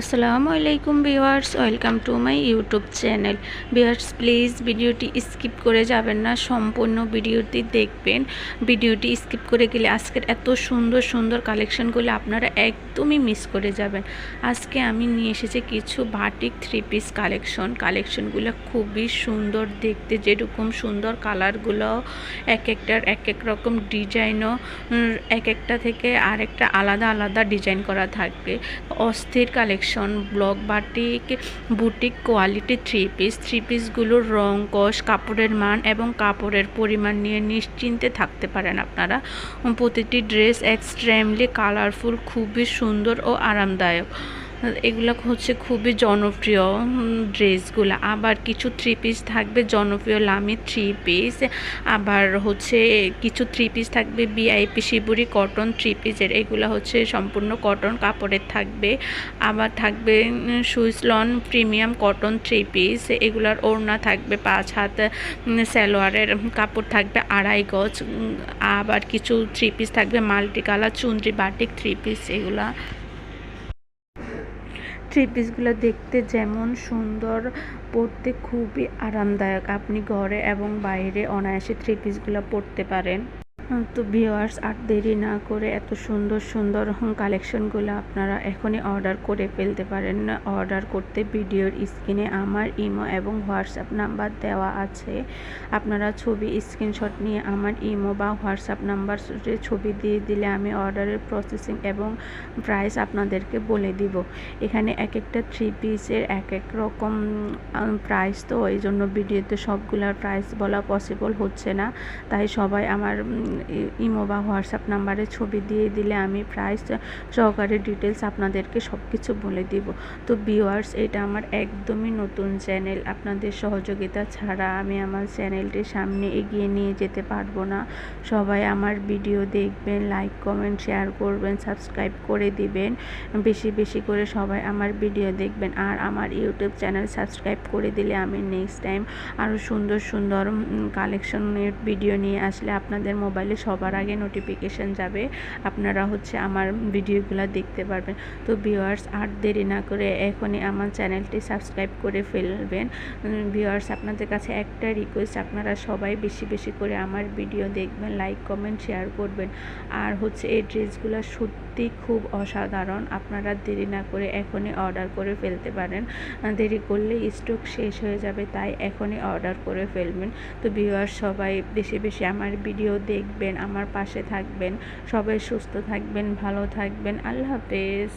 আসসালামু আলাইকুম viewers, welcome to my YouTube channel. Viewers, please ভিডিওটি স্কিপ করে যাবেন না, সম্পূর্ণ ভিডিওটি দেখবেন। ভিডিওটি স্কিপ করে গেলে আজকের এত সুন্দর সুন্দর কালেকশনগুলো আপনারা একদমই মিস করে যাবেন। আজকে আমি নিয়ে এসেছি কিছু বাটিক থ্রি পিস কালেকশন। কালেকশনগুলো খুবই সুন্দর, দেখতে যেরকম সুন্দর কালারগুলো, এক একটার এক এক রকম ডিজাইনও এক একটা থেকে আরেকটা আলাদা আলাদা ডিজাইন করা থাকবে অস্থির collection. Block batik boutique quality three piece three পিসগুলোর রং, কষ, কাপড়ের মান এবং কাপড়ের পরিমাণ নিয়ে নিশ্চিন্তে থাকতে পারেন আপনারা। প্রতিটি ড্রেস এক্সট্রিমলি কালারফুল খুবই সুন্দর ও আরামদায়ক। এগুলো হচ্ছে খুবই জনপ্রিয় ড্রেসগুলো। আবার কিছু থ্রি পিস থাকবে জনপ্রিয় লামি থ্রি পিস আবার হচ্ছে কিছু থ্রি পিস থাকবে বিআইপি শিবুরি কটন থ্রি পিসের এগুলো হচ্ছে সম্পূর্ণ কটন কাপড়ের থাকবে। আবার থাকবে সুইসলন প্রিমিয়াম কটন থ্রি পিস এগুলার ওড়না থাকবে পাঁচ হাত উম, সালোয়ারের কাপড় থাকবে আড়াই গজ। আবার কিছু থ্রি পিস থাকবে মাল্টি কালার চুনরি বাটিক থ্রি পিস এগুলা। থ্রি পিসগুলো দেখতে যেমন সুন্দর, পড়তে খুবই আরামদায়ক। আপনি ঘরে এবং বাইরে অনায়াসে থ্রি পিসগুলো পরতে পারেন। তো ভিওয়ার্স আর দেরি না করে এত সুন্দর সুন্দর কালেকশনগুলো আপনারা এখনই অর্ডার করে ফেলতে পারেন। না অর্ডার করতে ভিডিওর স্ক্রিনে আমার ইমো এবং হোয়াটসঅ্যাপ নাম্বার দেওয়া আছে। আপনারা ছবি স্ক্রিনশট নিয়ে আমার ইমো বা হোয়াটসঅ্যাপ নাম্বার ছবি দিয়ে দিলে আমি অর্ডারের প্রসেসিং এবং প্রাইস আপনাদেরকে বলে দিব। এখানে এক একটা থ্রি পিসের এক এক রকম প্রাইস তো এই জন্য ভিডিওতে সবগুলার প্রাইস বলা পসিবল হচ্ছে না। তাই সবাই আমার ইমো বা হোয়াটসঅ্যাপ নাম্বারে ছবি দিয়ে দিলে আমি প্রাইস সহকারে ডিটেলস আপনাদেরকে সব কিছু বলে দিব। তো ভিওয়ার্স এটা আমার একদমই নতুন চ্যানেল। আপনাদের সহযোগিতা ছাড়া আমি আমার চ্যানেলটি সামনে এগিয়ে নিয়ে যেতে পারব না। সবাই আমার ভিডিও দেখবেন, লাইক, কমেন্ট, শেয়ার করবেন, সাবস্ক্রাইব করে দিবেন। বেশি বেশি করে সবাই আমার ভিডিও দেখবেন। আর আমার ইউটিউব চ্যানেল সাবস্ক্রাইব করে দিলে আমি নেক্সট টাইম আরও সুন্দর সুন্দর কালেকশনের ভিডিও নিয়ে আসলে আপনাদের মোবাইলে সবার আগে নোটিফিকেশান যাবে। আপনারা হচ্ছে আমার ভিডিওগুলো দেখতে পারবেন। তো ভিওয়ার্স আর দেরি না করে এখনই আমার চ্যানেলটি সাবস্ক্রাইব করে ফেলবেন। ভিওয়ার্স আপনাদের কাছে একটা রিকোয়েস্ট আপনারা সবাই বেশি বেশি করে আমার ভিডিও দেখবেন লাইক কমেন্ট শেয়ার করবেন। আর হচ্ছে এই ড্রেসগুলো সত্যি খুব অসাধারণ। আপনারা দেরি না করে এখনই অর্ডার করে ফেলতে পারেন। দেরি করলে স্টক শেষ হয়ে যাবে, তাই এখনই অর্ডার করে ফেলবেন। তো ভিওয়ার্স সবাই বেশি বেশি আমার ভিডিও দেখবেন। আমার পাশে থাকবেন সবাই সুস্থ থাকবেন ভালো থাকবেন আল্লাহ হাফেজ।